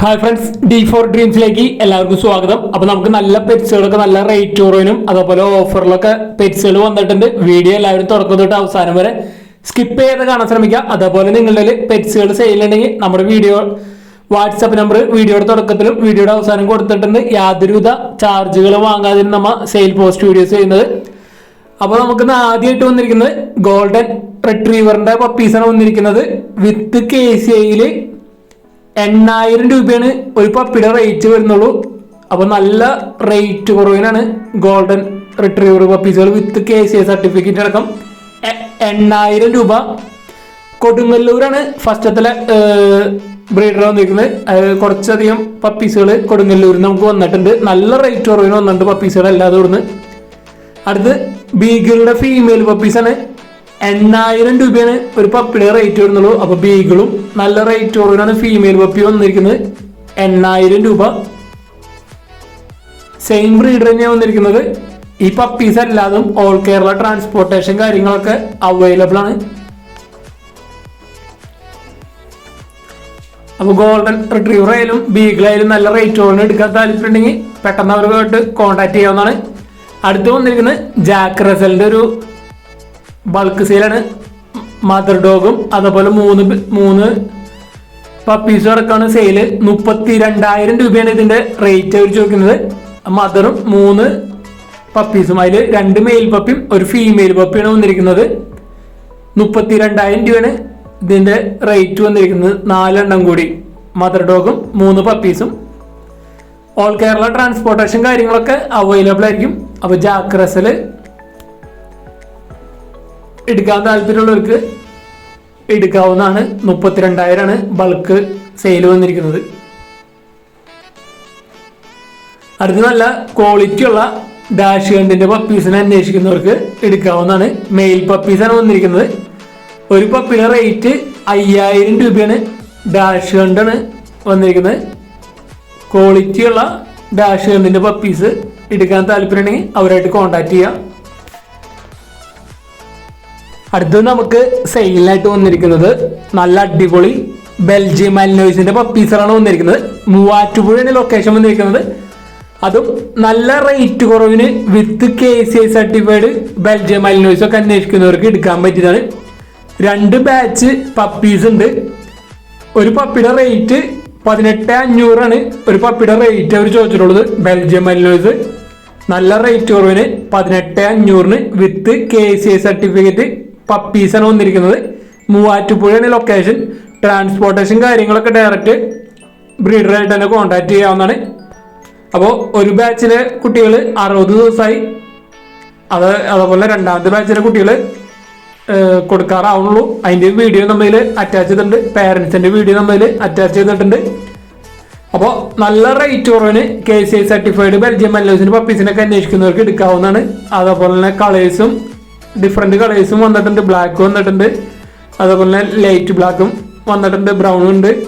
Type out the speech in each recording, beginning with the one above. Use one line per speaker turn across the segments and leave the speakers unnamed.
Hi friends D four ഡ്രീംസിലേക്ക് എല്ലാവർക്കും സ്വാഗതം. അപ്പൊ നമുക്ക് നല്ല പെറ്റ്സുകളൊക്കെ നല്ല റേറ്റ് കുറവിനും അതേപോലെ ഓഫറിലൊക്കെ പെറ്റ്സുകൾ വന്നിട്ടുണ്ട്. വീഡിയോ എല്ലാവരും തുടക്കം തൊട്ട് അവസാനം വരെ. സ്കിപ്പ് ചെയ്ത് കാണാൻ ശ്രമിക്കുക. അതേപോലെ നിങ്ങളുടെ പെറ്റ്സുകൾ സെയിൽ ഉണ്ടെങ്കിൽ നമ്മുടെ വീഡിയോ വാട്സപ്പ് നമ്പർ വീഡിയോയുടെ തുടക്കത്തിലും വീഡിയോയുടെ അവസാനം കൊടുത്തിട്ടുണ്ട്. യാതൊരുവിധ ചാർജുകൾ വാങ്ങാതെ നമ്മ സെയിൽ പോസ്റ്റ് വീഡിയോസ് ചെയ്യുന്നത്. അപ്പോൾ നമുക്ക് ആദ്യമായിട്ട് വന്നിരിക്കുന്നത് ഗോൾഡൻ റിട്രീവറിന്റെ പപ്പീസാണ് വന്നിരിക്കുന്നത്. വിത്ത് കെ സി ഐയിൽ എണ്ണായിരം രൂപയാണ് ഒരു പപ്പിയുടെ റേറ്റ് വരുന്നുള്ളൂ. അപ്പോൾ നല്ല റേറ്റ് കുറവിനാണ് golden retriever പപ്പീസുകൾ with K C A certificate അടക്കം. എണ്ണായിരം രൂപ. കൊടുങ്ങല്ലൂരാണ് ഫസ്റ്റത്തിലെ ബ്രീഡർ വന്നിരിക്കുന്നത്. കുറച്ചധികം പപ്പീസുകൾ കൊടുങ്ങല്ലൂരിൽ നമുക്ക് വന്നിട്ടുണ്ട്. നല്ല റേറ്റ് കുറവിന് വന്നിട്ടുണ്ട് പപ്പീസുകൾ എല്ലാതും ഇവിടുന്ന് അടുത്ത് ബീഗിളുടെ ഫീമെയിൽ പപ്പീസാണ് എണ്ണായിരം രൂപയാണ് ഒരു പപ്പിയുടെ റേറ്റ് വരുന്നുള്ളൂ. അപ്പൊ ബീഗിളും നല്ല റേറ്റ് കുറവിനാണ് ഫീമെയിൽ പപ്പി വന്നിരിക്കുന്നത്. എണ്ണായിരം രൂപ. സെയിം ബ്രീഡർ തന്നെയാണ് വന്നിരിക്കുന്നത്. ഈ പപ്പീസ് അല്ലാതും ഓൾ കേരള ട്രാൻസ്പോർട്ടേഷൻ കാര്യങ്ങളൊക്കെ അവൈലബിൾ ആണ്. അപ്പോൾ ഗോൾഡൻ റിട്രീവർ ആയാലും ബീഗിളായാലും നല്ല റേറ്റ് കുറവിന് എടുക്കാൻ താല്പര്യമുണ്ടെങ്കിൽ പെട്ടെന്ന് അവരുമായിട്ട് കോൺടാക്ട് ചെയ്യാവുന്നതാണ്. അടുത്ത് വന്നിരിക്കുന്നത് ജാക്ക് റസലിന്റെ ഒരു ബൾക്ക് സെയിലാണ് മദർ ഡോഗും അതേപോലെ മൂന്ന് മൂന്ന് പപ്പീസും അടക്കമാണ് സെയിൽ മുപ്പത്തി രണ്ടായിരം രൂപയാണ് ഇതിന്റെ റേറ്റ് അവർ ചോദിക്കുന്നത്. മദറും മൂന്ന് പപ്പീസും അതിൽ രണ്ട് മെയിൽ പപ്പിയും ഒരു ഫീമെയിൽ പപ്പിയാണ് വന്നിരിക്കുന്നത്. മുപ്പത്തി രണ്ടായിരം രൂപയാണ് ഇതിന്റെ റേറ്റ് വന്നിരിക്കുന്നത്. നാലെണ്ണം കൂടി. മദർ ഡോഗും മൂന്ന് പപ്പീസും ഓൾ കേരള ട്രാൻസ്പോർട്ടേഷൻ കാര്യങ്ങളൊക്കെ അവൈലബിൾ ആയിരിക്കും. അപ്പോൾ ജാക്ക് റസൽ എടുക്കാൻ താല്പര്യമുള്ളവർക്ക് എടുക്കാവുന്നതാണ് മുപ്പത്തിരണ്ടായിരമാണ് ബൾക്ക് സെയിൽ വന്നിരിക്കുന്നത്. അടുത്ത നല്ല ക്വാളിറ്റിയുള്ള ഡാഷ് കണ്ടിന്റെ പപ്പീസിനെ അന്വേഷിക്കുന്നവർക്ക് എടുക്കാവുന്നതാണ്. മെയിൽ പപ്പീസാണ് വന്നിരിക്കുന്നത്. ഒരു പപ്പിയുടെ റേറ്റ് അയ്യായിരം രൂപയാണ് ഡാഷ് കണ്ടാണ് വന്നിരിക്കുന്നത്. ക്വാളിറ്റിയുള്ള ഡാഷ് കണ്ടിന്റെ പപ്പീസ് എടുക്കാൻ താല്പര്യമുണ്ടെങ്കിൽ അവരായിട്ട് കോൺടാക്ട് ചെയ്യാം. അടുത്തത് നമുക്ക് സെയിലായിട്ട് വന്നിരിക്കുന്നത് നല്ല അടിപൊളി ബെൽജിയം മൽനോയ്സിന്റെ പപ്പീസറാണ് വന്നിരിക്കുന്നത്. മൂവാറ്റുപുഴയാണ് ലൊക്കേഷൻ വന്നിരിക്കുന്നത്. അതും നല്ല rate കുറവിന് with K C I certified Belgium malinois ഒക്കെ അന്വേഷിക്കുന്നവർക്ക് എടുക്കാൻ പറ്റിയതാണ്. രണ്ട് ബാച്ച് പപ്പീസ് ഉണ്ട്. ഒരു പപ്പിയുടെ റേറ്റ് പതിനെട്ട് അഞ്ഞൂറാണ് ഒരു പപ്പിയുടെ റേറ്റ് അവർ ചോദിച്ചിട്ടുള്ളത് ബെൽജിയം മലിനോയിസ് നല്ല റേറ്റ് കുറവിന് പതിനെട്ട് അഞ്ഞൂറിന് with K C I certificate പപ്പീസാണ് വന്നിരിക്കുന്നത്. മൂവാറ്റുപുഴയാണ് ലൊക്കേഷൻ ട്രാൻസ്പോർട്ടേഷൻ കാര്യങ്ങളൊക്കെ ഡയറക്റ്റ് ബ്രീഡറായിട്ട് തന്നെ കോൺടാക്ട് ചെയ്യാവുന്നതാണ്. അപ്പോൾ ഒരു ബാച്ചിലെ കുട്ടികൾ അറുപത് ദിവസമായി അത് അതുപോലെ രണ്ടാമത്തെ ബാച്ചിലെ കുട്ടികൾ കൊടുക്കാറാവുള്ളൂ അതിന്റെ വീഡിയോ നമ്മൾ അറ്റാച്ച് ചെയ്തിട്ടുണ്ട്. പേരൻസിന്റെ വീഡിയോ നമ്മൾ അറ്റാച്ച് ചെയ്തിട്ടുണ്ട്. അപ്പോൾ നല്ല rate കുറവിന് K C I certified Belgium മല്ലോസിന് പപ്പീസിനൊക്കെ അന്വേഷിക്കുന്നവർക്ക് എടുക്കാവുന്നതാണ്. അതേപോലെ തന്നെ കളേഴ്സും ഡിഫറെന്റ് കളേഴ്സും വന്നിട്ടുണ്ട്. ബ്ലാക്ക് വന്നിട്ടുണ്ട്. അതേപോലെ തന്നെ ലൈറ്റ് ബ്ലാക്കും വന്നിട്ടുണ്ട്. ബ്രൗണും ഉണ്ട്.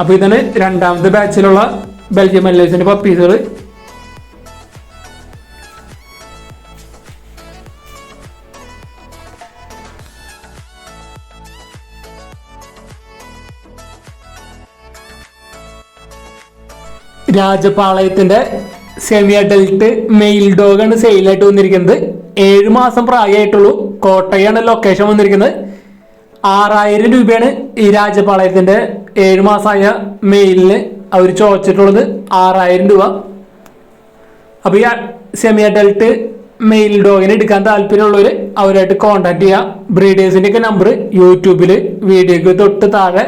അപ്പോൾ ഇതാണ് രണ്ടാമത്തെ ബാച്ചിലുള്ള ബെൽജിയം മല്ലേഴ്സിന്റെ പപ്പീസുകൾ രാജപാളയത്തിന്റെ സെമി അഡൽട്ട് മെയിൽ ഡോഗാണ് സെയിലായിട്ട് വന്നിരിക്കുന്നത്. ഏഴ് മാസം പ്രായമായിട്ടുള്ളൂ. കോട്ടയാണ് ലൊക്കേഷൻ വന്നിരിക്കുന്നത്. ആറായിരം രൂപയാണ് ഈ രാജപാളയത്തിന്റെ ഏഴ് മാസമായ മെയിലിന് അവർ ചോദിച്ചിട്ടുള്ളത്. ആറായിരം രൂപ. അപ്പൊ ഈ സെമി അഡൽട്ട് മെയിൽ ഡോഗിനെ എടുക്കാൻ താല്പര്യമുള്ളവർ അവരായിട്ട് കോൺടാക്ട് ചെയ്യുക ബ്രീഡേഴ്സിന്റെ ഒക്കെ നമ്പർ യൂട്യൂബിൽ വീഡിയോക്ക് തൊട്ട് താഴെ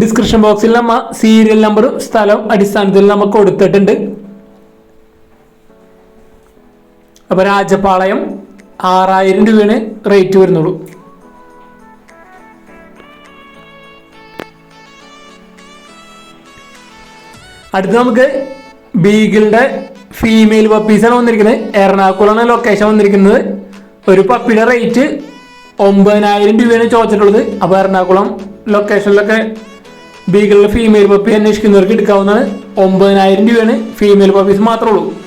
ഡിസ്ക്രിപ്ഷൻ ബോക്സിൽ നമ്മ സീരിയൽ നമ്പറും സ്ഥലം അടിസ്ഥാനത്തിൽ നമ്മൾ കൊടുത്തിട്ടുണ്ട്. അപ്പൊ രാജപാളയം ആറായിരം രൂപയാണ് റേറ്റ് വരുന്നുള്ളൂ. അടുത്ത് നമുക്ക് ബീഗിളുടെ ഫീമെയിൽ പപ്പീസാണ് വന്നിരിക്കുന്നത്. എറണാകുളമാണ് ലൊക്കേഷൻ വന്നിരിക്കുന്നത്. ഒരു പപ്പിയുടെ റേറ്റ് ഒമ്പതിനായിരം രൂപയാണ് ചോദിച്ചിട്ടുള്ളത്. അപ്പോൾ എറണാകുളം ലൊക്കേഷനിലൊക്കെ ബീഗിളിലെ ഫീമെയിൽ പപ്പി അന്വേഷിക്കുന്നവർക്ക് എടുക്കാവുന്നതാണ്. ഒമ്പതിനായിരം രൂപയാണ് ഫീമെയിൽ പപ്പീസ് മാത്രമേ ഉള്ളൂ.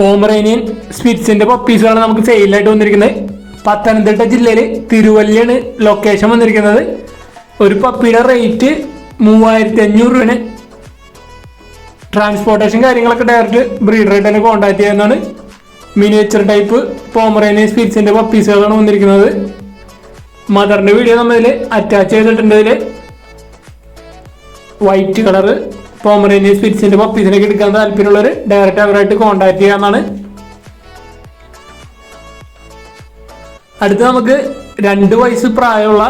പോമറേനിയൻ സ്പിറ്റ്സിന്റെ പപ്പീസുകളാണ് നമുക്ക് സെയിലായിട്ട് വന്നിരിക്കുന്നത്. പത്തനംതിട്ട ജില്ലയിൽ തിരുവല്ലയാണ് ലൊക്കേഷൻ വന്നിരിക്കുന്നത്. ഒരു പപ്പിയുടെ റേറ്റ് മൂവായിരത്തി അഞ്ഞൂറ് രൂപയാണ്. ട്രാൻസ്പോർട്ടേഷൻ കാര്യങ്ങളൊക്കെ ഡയറക്റ്റ് ബ്രീഡറായിട്ട് തന്നെ കോൺടാക്ട് ചെയ്യുന്നതാണ്. മിനിയേച്ചർ ടൈപ്പ് പോമറേനിയൻ സ്പിറ്റ്സിന്റെ പപ്പീസുകളാണ് വന്നിരിക്കുന്നത്. മദറിന്റെ വീഡിയോ നമ്മൾ അറ്റാച്ച് ചെയ്തിട്ടുണ്ട് ഇതിൽ വൈറ്റ് കളറ് പോമറേനിയൻ സ്പിരിറ്റ്സിന്റെ പപ്പീസിനൊക്കെ എടുക്കാൻ താല്പര്യമുള്ളവർ ഡയറക്റ്റ് അവരായിട്ട് കോൺടാക്ട് ചെയ്യാന്നാണ്. അടുത്ത് നമുക്ക് രണ്ട് വയസ്സ് പ്രായമുള്ള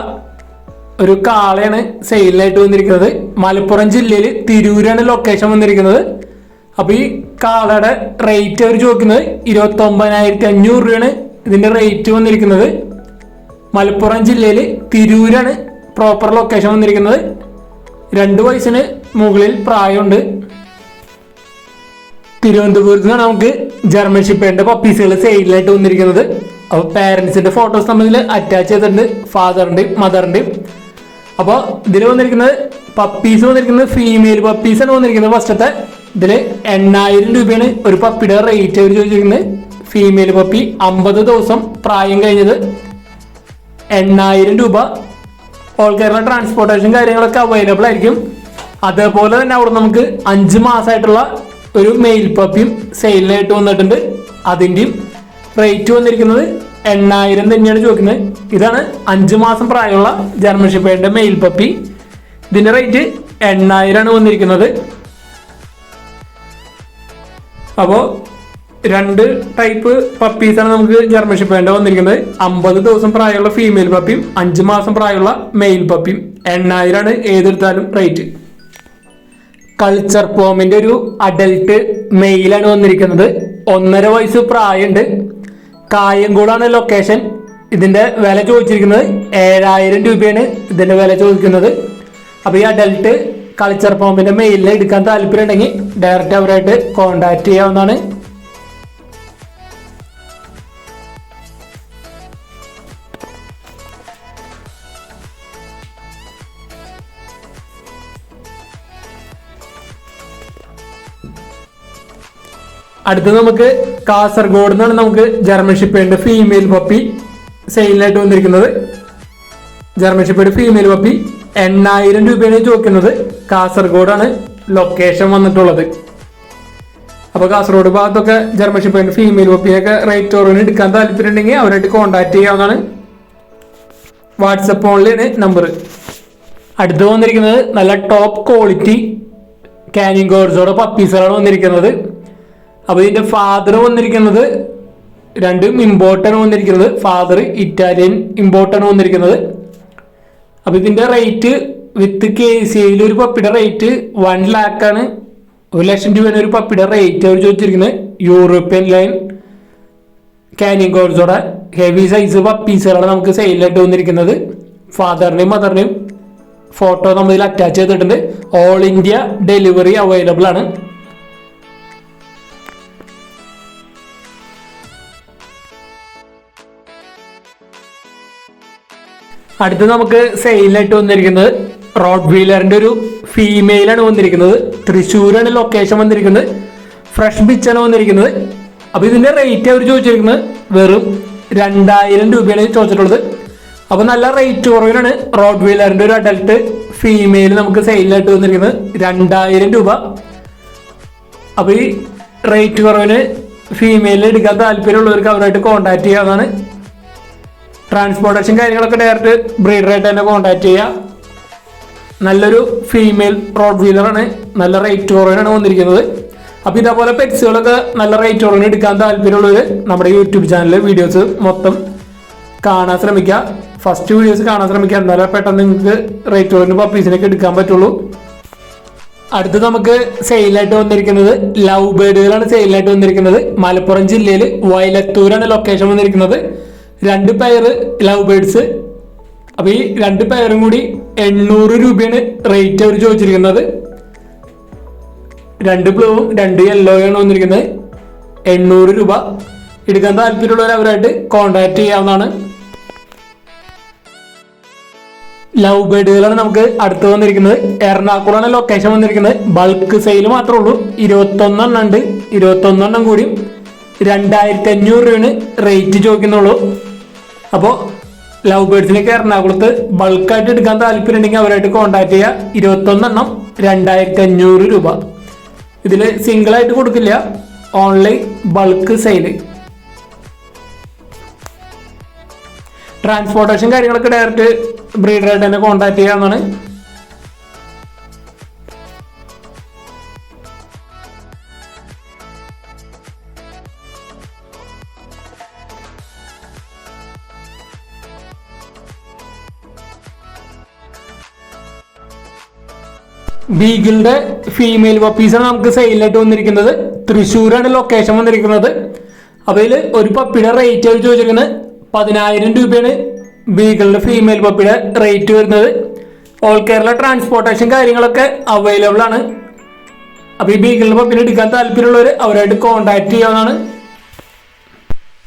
ഒരു കാളയാണ് സെയിലിനായിട്ട് വന്നിരിക്കുന്നത്. മലപ്പുറം ജില്ലയിൽ തിരൂരാണ് ലൊക്കേഷൻ വന്നിരിക്കുന്നത്. അപ്പൊ ഈ കാളയുടെ റേറ്റ് അവർ ചോദിക്കുന്നത് ഇരുപത്തി ഒമ്പതിനായിരത്തി അഞ്ഞൂറ് രൂപയാണ് ഇതിന്റെ റേറ്റ് വന്നിരിക്കുന്നത്. മലപ്പുറം ജില്ലയിൽ തിരൂരാണ് പ്രോപ്പർ ലൊക്കേഷൻ വന്നിരിക്കുന്നത്. രണ്ട് വയസ്സിന് മുകളിൽ പ്രായമുണ്ട്. തിരുവനന്തപുരത്ത് നിന്നാണ് നമുക്ക് ജർമ്മൻ ഷിപ്പേന്റെ പപ്പീസുകൾ സെയിലായിട്ട് വന്നിരിക്കുന്നത്. അപ്പോൾ പാരൻസിന്റെ ഫോട്ടോസ് തമ്മിൽ അറ്റാച്ച് ചെയ്തിട്ടുണ്ട്. ഫാദറിന്റെയും മദറിന്റെയും അപ്പോൾ ഇതിൽ വന്നിരിക്കുന്നത് പപ്പീസ് വന്നിരിക്കുന്നത് ഫീമെയിൽ പപ്പീസാണ് വന്നിരിക്കുന്നത് ഫസ്റ്റത്തെ ഇതിൽ എണ്ണായിരം രൂപയാണ് ഒരു പപ്പിയുടെ റേറ്റ് അവർ ചോദിച്ചിരിക്കുന്നത്. ഫീമെയിൽ പപ്പി അമ്പത് ദിവസം പ്രായം കഴിഞ്ഞത്. എണ്ണായിരം രൂപ. ഓൾ കേരള ട്രാൻസ്പോർട്ടേഷൻ കാര്യങ്ങളൊക്കെ അവൈലബിൾ ആയിരിക്കും. അതേപോലെ തന്നെ അവിടെ നമുക്ക് അഞ്ച് മാസമായിട്ടുള്ള ഒരു മെയിൽ പപ്പിയും സെയിലിനായിട്ട് വന്നിട്ടുണ്ട്. അതിന്റെയും റേറ്റ് വന്നിരിക്കുന്നത് എണ്ണായിരം തന്നെയാണ് ചോദിക്കുന്നത്. ഇതാണ് അഞ്ച് മാസം പ്രായമുള്ള ജർമ്മൻ ഷിപ്പേഡിന്റെ മെയിൽ പപ്പി ഇതിന്റെ റേറ്റ് എണ്ണായിരമാണ് വന്നിരിക്കുന്നത്. അപ്പോൾ രണ്ട് ടൈപ്പ് പപ്പീസാണ് നമുക്ക് ജർമ്മൻ ഷിപ്പേഡിന്റെ വന്നിരിക്കുന്നത്. അമ്പത് ദിവസം പ്രായമുള്ള ഫീമെയിൽ പപ്പിയും അഞ്ച് മാസം പ്രായമുള്ള മെയിൽ പപ്പിയും എണ്ണായിരമാണ് ഏതെടുത്താലും റേറ്റ് കൾച്ചർ പോമിന്റെ ഒരു അഡൽട്ട് മെയിലാണ് വന്നിരിക്കുന്നത്. ഒന്നര വയസ്സ് പ്രായമുണ്ട്. കായംകൂടാണ് ലൊക്കേഷൻ ഇതിന്റെ വില ചോദിച്ചിരിക്കുന്നത് ഏഴായിരം രൂപയാണ് ഇതിന്റെ വില ചോദിക്കുന്നത്. അപ്പൊ ഈ അഡൽട്ട് കൾച്ചർ പോമ്പിന്റെ മെയിലിൽ എടുക്കാൻ താല്പര്യം ഉണ്ടെങ്കിൽ ഡയറക്റ്റ് അവരായിട്ട് കോണ്ടാക്ട് ചെയ്യാവുന്നതാണ്. അടുത്ത് നമുക്ക് കാസർഗോഡ് നിന്നാണ് നമുക്ക് ജർമ്മൻ ഷിപ്പേഡിന്റെ ഫീമെയിൽ പപ്പി സെയിലിനായിട്ട് വന്നിരിക്കുന്നത്. ജർമ്മൻ ഷിപ്പേഡ് ഫീമെയിൽ പപ്പി എണ്ണായിരം രൂപയാണ് ചോദിക്കുന്നത്. കാസർഗോഡാണ് ലൊക്കേഷൻ വന്നിട്ടുള്ളത്. അപ്പൊ കാസർഗോഡ് ഭാഗത്തൊക്കെ ജർമ്മൻ ഷിപ്പേഡിന്റെ ഫീമെയിൽ പപ്പിയൊക്കെ റേറ്റ് ഓറിന് എടുക്കാൻ താല്പര്യം ഉണ്ടെങ്കിൽ അവരായിട്ട് കോൺടാക്ട് ചെയ്യാവുന്നതാണ്. വാട്സപ്പ് ഓൺലൈൻ നമ്പർ അടുത്ത് വന്നിരിക്കുന്നത് നല്ല ടോപ്പ് ക്വാളിറ്റി കാനിങ് ഗോഡ്സോടെ പപ്പീസുകളാണ് വന്നിരിക്കുന്നത്. അപ്പോൾ ഇതിന്റെ ഫാദർ വന്നിരിക്കുന്നത് രണ്ടും ഇമ്പോർട്ടന്റ് വന്നിരിക്കുന്നത്. ഫാദർ ഇറ്റാലിയൻ ഇമ്പോർട്ടന്റ് വന്നിരിക്കുന്നത്. അപ്പോൾ ഇതിന്റെ റേറ്റ് വിത്ത് കെ സി ഒരു പപ്പിയുടെ റേറ്റ് വൺ ലാക്ക് ആണ്. ഒരു ലക്ഷം രൂപയാണ് ഒരു പപ്പിയുടെ റേറ്റ് അവർ ചോദിച്ചിരിക്കുന്നത്. യൂറോപ്യൻ ലൈൻ കാനിങ് കോഴ്സോടെ ഹെവി സൈസ് പപ്പീസുകളാണ് നമുക്ക് സെയിലായിട്ട് വന്നിരിക്കുന്നത്. ഫാദറിനെയും മദറിനെയും ഫോട്ടോ നമ്മൾ ഇതിൽ അറ്റാച്ച് ചെയ്തിട്ടുണ്ട്. ഓൾ ഇന്ത്യ ഡെലിവറി അവൈലബിൾ ആണ്. അടുത്ത് നമുക്ക് സെയിലായിട്ട് വന്നിരിക്കുന്നത് റോഡ് വീലറിന്റെ ഒരു ഫീമെയിലാണ് വന്നിരിക്കുന്നത്. തൃശ്ശൂരാണ് ലൊക്കേഷൻ വന്നിരിക്കുന്നത്. ഫ്രഷ് ബിച്ചാണ് വന്നിരിക്കുന്നത്. അപ്പൊ ഇതിന്റെ റേറ്റ് അവർ ചോദിച്ചിരിക്കുന്നത് വെറും രണ്ടായിരം രൂപയാണ് ചോദിച്ചിട്ടുള്ളത്. അപ്പൊ നല്ല റേറ്റ് കുറവിനാണ് റോഡ് വീലറിന്റെ ഒരു അഡൽട്ട് ഫീമെയിൽ നമുക്ക് സെയിലായിട്ട് വന്നിരിക്കുന്നത്. രണ്ടായിരം രൂപ. അപ്പൊ ഈ റേറ്റ് കുറവിന് ഫീമെയിൽ എടുക്കാൻ താല്പര്യമുള്ളവർക്ക് അവരായിട്ട് കോൺടാക്ട് ചെയ്യാവുന്നതാണ്. ട്രാൻസ്പോർട്ടേഷൻ കാര്യങ്ങളൊക്കെ ഡയറക്റ്റ് ബ്രീഡറായിട്ട് തന്നെ കോൺടാക്ട് ചെയ്യുക നല്ലൊരു ഫീമെയിൽ റോഡ് വീലറാണ് നല്ല റേറ്റ് കുറവിനാണ് വന്നിരിക്കുന്നത്. അപ്പോൾ ഇതേപോലെ പെറ്റ്സുകളൊക്കെ നല്ല റേറ്റ് കുറവിന് എടുക്കാൻ താല്പര്യമുള്ളവർ നമ്മുടെ യൂട്യൂബ് ചാനലിൽ വീഡിയോസ് മൊത്തം കാണാൻ ശ്രമിക്കുക ഫസ്റ്റ് വീഡിയോസ് കാണാൻ ശ്രമിക്കുക എന്നാലേ പെട്ടെന്ന് നിങ്ങൾക്ക് റേറ്റ് കുറവിന് പപ്പീസിനൊക്കെ എടുക്കാൻ പറ്റുള്ളൂ. അടുത്ത് നമുക്ക് സെയിലായിട്ട് വന്നിരിക്കുന്നത് ലവ് ബേഡുകളാണ് സെയിലായിട്ട് വന്നിരിക്കുന്നത്. മലപ്പുറം ജില്ലയിൽ വയലത്തൂരാണ് ലൊക്കേഷൻ വന്നിരിക്കുന്നത്. രണ്ട് പെയർ ലവ് ബേഡ്സ് അപ്പോൾ ഈ രണ്ട് പെയറും കൂടി എണ്ണൂറ് രൂപയാണ് റേറ്റ് അവർ ചോദിച്ചിരിക്കുന്നത്. രണ്ട് ബ്ലൂവും രണ്ട് യെല്ലോയാണ് വന്നിരിക്കുന്നത്. എണ്ണൂറ് രൂപ. എടുക്കാൻ താല്പര്യമുള്ളവർ അവരായിട്ട് കോണ്ടാക്ട് ചെയ്യാവുന്നതാണ്. ലവ് ബേഡുകളാണ് നമുക്ക് അടുത്ത് വന്നിരിക്കുന്നത്. എറണാകുളമാണ് ലൊക്കേഷൻ വന്നിരിക്കുന്നത്. ബൾക്ക് സെയിൽ മാത്രമേ ഉള്ളൂ. ഇരുപത്തൊന്നെണ്ണം ഉണ്ട്. ഇരുപത്തൊന്നെണ്ണം കൂടി രണ്ടായിരത്തി അഞ്ഞൂറ് രൂപയാണ് റേറ്റ് ചോദിക്കുന്നുള്ളൂ. അപ്പോൾ ലവ് ബേർഡ്സിനൊക്കെ എറണാകുളത്ത് ബൾക്കായിട്ട് എടുക്കാൻ താല്പര്യം ഉണ്ടെങ്കിൽ അവരായിട്ട് കോൺടാക്ട് ചെയ്യുക ഇരുപത്തൊന്നെണ്ണം രണ്ടായിരത്തി അഞ്ഞൂറ് രൂപ ഇതിൽ സിംഗിളായിട്ട് കൊടുക്കില്ല. ഓൺലൈൻ ബൾക്ക് സെയിൽ ട്രാൻസ്പോർട്ടേഷൻ കാര്യങ്ങളൊക്കെ ഡയറക്റ്റ് ബ്രീഡറായിട്ട് തന്നെ കോൺടാക്ട് ചെയ്യാവുന്നതാണ്. ബീഗിളിന്റെ ഫീമെയിൽ പപ്പീസാണ് നമുക്ക് സെയിലായിട്ട് വന്നിരിക്കുന്നത്. തൃശ്ശൂരാണ് ലൊക്കേഷൻ വന്നിരിക്കുന്നത്. അവയിൽ ഒരു പപ്പിയുടെ റേറ്റ് അവർ ചോദിച്ചിരിക്കുന്നത് പതിനായിരം രൂപയാണ് ബീഗിളിന്റെ ഫീമെയിൽ പപ്പിയുടെ റേറ്റ് വരുന്നത്. ഓൾ കേരള ട്രാൻസ്പോർട്ടേഷൻ കാര്യങ്ങളൊക്കെ അവൈലബിൾ ആണ്. അപ്പോൾ ഈ ബീഗിളിന്റെ പപ്പിനെ എടുക്കാൻ താല്പര്യമുള്ളവർ അവരായിട്ട് കോൺടാക്ട് ചെയ്യാവുന്നതാണ്.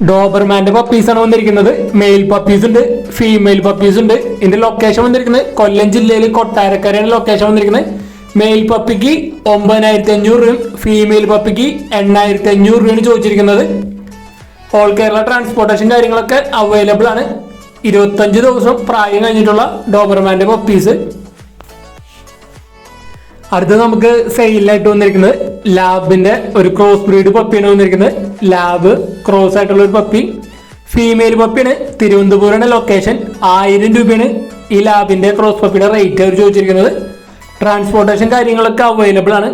ഡോബർമാന്റെ പപ്പീസാണ് വന്നിരിക്കുന്നത്. മെയിൽ പപ്പീസ് ഉണ്ട് ഫീമെയിൽ പപ്പീസ് ഉണ്ട്. ഇതിന്റെ ലൊക്കേഷൻ വന്നിരിക്കുന്നത് കൊല്ലം ജില്ലയിൽ കൊട്ടാരക്കരയാണ് ലൊക്കേഷൻ വന്നിരിക്കുന്നത്. മെയിൽ പപ്പിക്ക് ഒമ്പതിനായിരത്തി അഞ്ഞൂറ് രൂപയും ഫീമെയിൽ പപ്പിക്ക് എണ്ണായിരത്തി അഞ്ഞൂറ് രൂപയാണ് ചോദിച്ചിരിക്കുന്നത്. ഓൾ കേരള ട്രാൻസ്പോർട്ടേഷൻ കാര്യങ്ങളൊക്കെ അവൈലബിൾ ആണ്. ഇരുപത്തഞ്ച് ദിവസം പ്രായം കഴിഞ്ഞിട്ടുള്ള ഡോബർമാന്റെ പപ്പീസ് അടുത്ത നമുക്ക് സെയിലായിട്ട് വന്നിരിക്കുന്നത് ലാബിന്റെ ഒരു ക്രോസ് ബ്രീഡ് പപ്പിയാണ് വന്നിരിക്കുന്നത്. ലാബ് ക്രോസ് ആയിട്ടുള്ള ഒരു പപ്പി ഫീമെയിൽ പപ്പിയാണ് തിരുവനന്തപുരമാണ് ലൊക്കേഷൻ ആയിരം രൂപയാണ് ഈ ലാബിന്റെ ക്രോസ് പപ്പിയുടെ റേറ്റ് അവർ ചോദിച്ചിരിക്കുന്നത്. ട്രാൻസ്പോർട്ടേഷൻ കാര്യങ്ങളൊക്കെ അവൈലബിൾ ആണ്.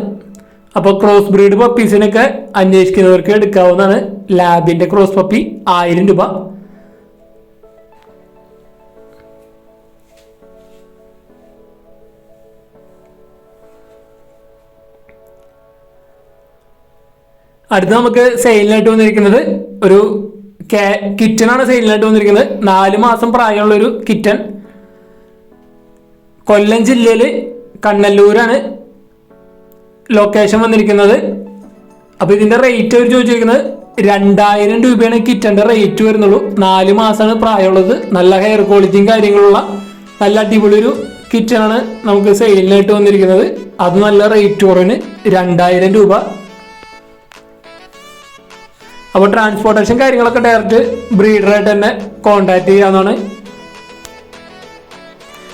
അപ്പോൾ ക്രോസ് ബ്രീഡ് പപ്പീസിനൊക്കെ അന്വേഷിക്കുന്നവർക്ക് എടുക്കാവുന്നതാണ്. ലാബിന്റെ ക്രോസ് പപ്പി ആയിരം രൂപ. അടുത്ത് നമുക്ക് സെയിലിനായിട്ട് വന്നിരിക്കുന്നത് ഒരു കിറ്റൺ ആണ് സെയിലിനായിട്ട് വന്നിരിക്കുന്നത്. നാല് മാസം പ്രായമുള്ള ഒരു കിറ്റൻ കൊല്ലം ജില്ലയിൽ കണ്ണല്ലൂരാണ് ലൊക്കേഷൻ വന്നിരിക്കുന്നത്. അപ്പോൾ ഇതിന്റെ റേറ്റ് അവർ ചോദിച്ചിരിക്കുന്നത് രണ്ടായിരം രൂപയാണ് കിറ്റന്റെ റേറ്റ് വരുന്നുള്ളൂ. നാല് മാസമാണ് പ്രായമുള്ളത്. നല്ല ഹെയർ ക്വാളിറ്റിയും കാര്യങ്ങളുള്ള നല്ല അടിപൊളി ഒരു കിറ്റനാണ് നമുക്ക് സെയിലിനായിട്ട് വന്നിരിക്കുന്നത്. അത് നല്ല റേറ്റ് കുറവിന് രണ്ടായിരം രൂപ. അപ്പോൾ ട്രാൻസ്പോർട്ടേഷൻ കാര്യങ്ങളൊക്കെ ഡയറക്റ്റ് ബ്രീഡറായിട്ട് തന്നെ കോണ്ടാക്ട് ചെയ്യാവുന്നതാണ്.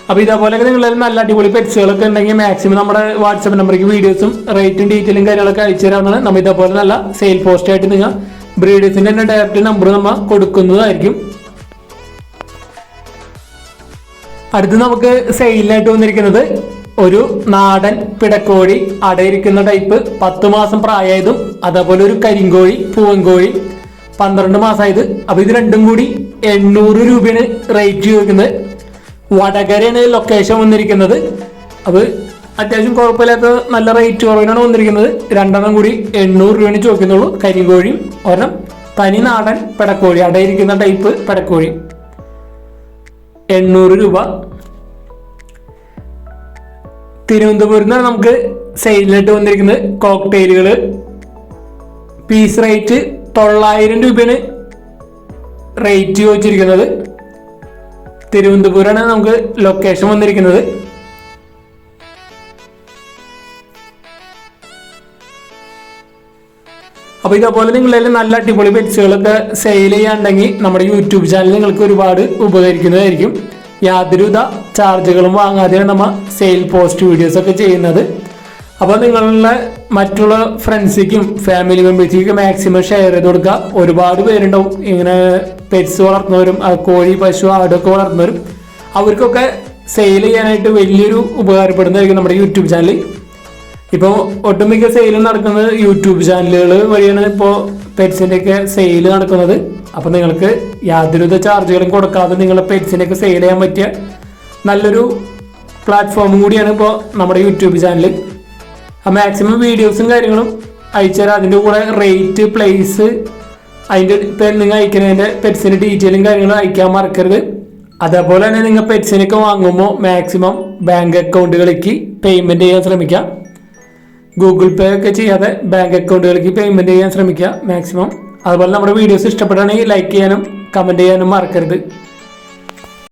അപ്പോൾ ഇതേപോലെയൊക്കെ നിങ്ങൾ നല്ല അടിപൊളി പെറ്റ്സുകളൊക്കെ ഉണ്ടെങ്കിൽ മാക്സിമം നമ്മുടെ വാട്സപ്പ് നമ്പറിലേക്ക് വീഡിയോസും റേറ്റും ഡീറ്റെയിലും കാര്യങ്ങളൊക്കെ അയച്ചു തരാവുന്നതാണ്. നമ്മൾ ഇതേപോലെ നല്ല സെയിൽ പോസ്റ്റ് ആയിട്ട് നിങ്ങൾ ബ്രീഡേഴ്സിന്റെ തന്നെ ഡയറക്റ്റ് നമ്പർ നമ്മൾ കൊടുക്കുന്നതായിരിക്കും. അടുത്ത് നമുക്ക് സെയിലിനായിട്ട് വന്നിരിക്കുന്നത് ഒരു നാടൻ പിടക്കോഴി അടയിരിക്കുന്ന ടൈപ്പ് പത്ത് മാസം പ്രായമായതും അതേപോലെ ഒരു കരിങ്കോഴി പൂവൻകോഴി പന്ത്രണ്ട് മാസമായത് അപ്പൊ ഇത് രണ്ടും കൂടി എണ്ണൂറ് രൂപയാണ് റേറ്റ് ചോദിക്കുന്നത്. വടകരയാണ് ലൊക്കേഷൻ വന്നിരിക്കുന്നത്. അത് അത്യാവശ്യം കുഴപ്പമില്ലാത്ത നല്ല റേറ്റ് കുറവിനാണ് വന്നിരിക്കുന്നത്. രണ്ടെണ്ണം കൂടി എണ്ണൂറ് രൂപയാണ് ചോദിക്കുന്നുള്ളൂ. കരിങ്കോഴിയും ഒരെണ്ണം തനി നാടൻ പെടക്കോഴി. അടയിരിക്കുന്ന ടൈപ്പ് പെടക്കോഴി. എണ്ണൂറ് രൂപ. തിരുവനന്തപുരത്ത് നിന്നാണ് നമുക്ക് സെയിലായിട്ട് വന്നിരിക്കുന്നത്. കോക്ടെയിലുകൾ പീസ് റേറ്റ് തൊള്ളായിരം രൂപയാണ് റേറ്റ് ചോദിച്ചിരിക്കുന്നത്. തിരുവനന്തപുരമാണ് നമുക്ക് ലൊക്കേഷൻ വന്നിരിക്കുന്നത്. അപ്പോൾ ഇതേപോലെ നിങ്ങളെല്ലാം നല്ല അടിപൊളി പെറ്റ്സുകളൊക്കെ സെയിൽ ചെയ്യാണ്ടെങ്കിൽ നമ്മുടെ യൂട്യൂബ് ചാനൽ നിങ്ങൾക്ക് ഒരുപാട് ഉപകരിക്കുന്നതായിരിക്കും. യാതൊരുവിധ ചാർജുകളും വാങ്ങാതെയാണ് നമ്മൾ സെയിൽ പോസ്റ്റ് വീഡിയോസ് ഒക്കെ ചെയ്യുന്നത്. അപ്പോൾ നിങ്ങളുടെ മറ്റുള്ള ഫ്രണ്ട്സിക്കും ഫാമിലി മെമ്പേഴ്സിക്കും മാക്സിമം ഷെയർ ചെയ്ത് കൊടുക്കുക. ഒരുപാട് പേരുണ്ടാവും. ഇങ്ങനെ പെറ്റ്സ് വളർത്തുന്നവരും കോഴി പശു ആടൊക്കെ വളർത്തുന്നവരും അവർക്കൊക്കെ സെയിൽ ചെയ്യാനായിട്ട് വലിയൊരു ഉപകാരപ്പെടുന്നതായിരിക്കും നമ്മുടെ യൂട്യൂബ് ചാനൽ ഇപ്പോൾ ഒട്ടുമിക്ക സെയിൽ നടക്കുന്നത് യൂട്യൂബ് ചാനലുകൾ വഴിയാണ് ഇപ്പോൾ പെറ്റ്സിന്റെ ഒക്കെ സെയിൽ നടക്കുന്നത്. അപ്പോൾ നിങ്ങൾക്ക് യാതൊരുവിധ ചാർജുകളും കൊടുക്കാതെ നിങ്ങൾ പെറ്റ്സിന്റെ ഒക്കെ സെയിൽ ചെയ്യാൻ പറ്റിയ നല്ലൊരു പ്ലാറ്റ്ഫോമും കൂടിയാണ് ഇപ്പോൾ നമ്മുടെ യൂട്യൂബ് ചാനൽ ആ മാക്സിമം വീഡിയോസും കാര്യങ്ങളും അയച്ചുതരാം. അതിന്റെ കൂടെ റേറ്റ് പ്ലേസ് അതിന്റെ നിങ്ങൾ അയക്കുന്നതിന്റെ പെറ്റ്സിന്റെ ഡീറ്റെയിലും കാര്യങ്ങളും അയക്കാൻ മറക്കരുത്. അതേപോലെ തന്നെ നിങ്ങൾ പെറ്റ്സിനൊക്കെ വാങ്ങുമ്പോൾ മാക്സിമം ബാങ്ക് അക്കൗണ്ടുകളിലേക്ക് പേയ്മെന്റ് ചെയ്യാൻ ശ്രമിക്കുക. ഗൂഗിൾ പേ ഒക്കെ ചെയ്യാതെ ബാങ്ക് അക്കൗണ്ടുകളിലേക്ക് പേയ്മെന്റ് ചെയ്യാൻ ശ്രമിക്കുക മാക്സിമം അതുപോലെ നമ്മുടെ വീഡിയോസ് ഇഷ്ടപ്പെടുകയാണെങ്കിൽ ലൈക്ക് ചെയ്യാനും കമന്റ് ചെയ്യാനും മറക്കരുത്.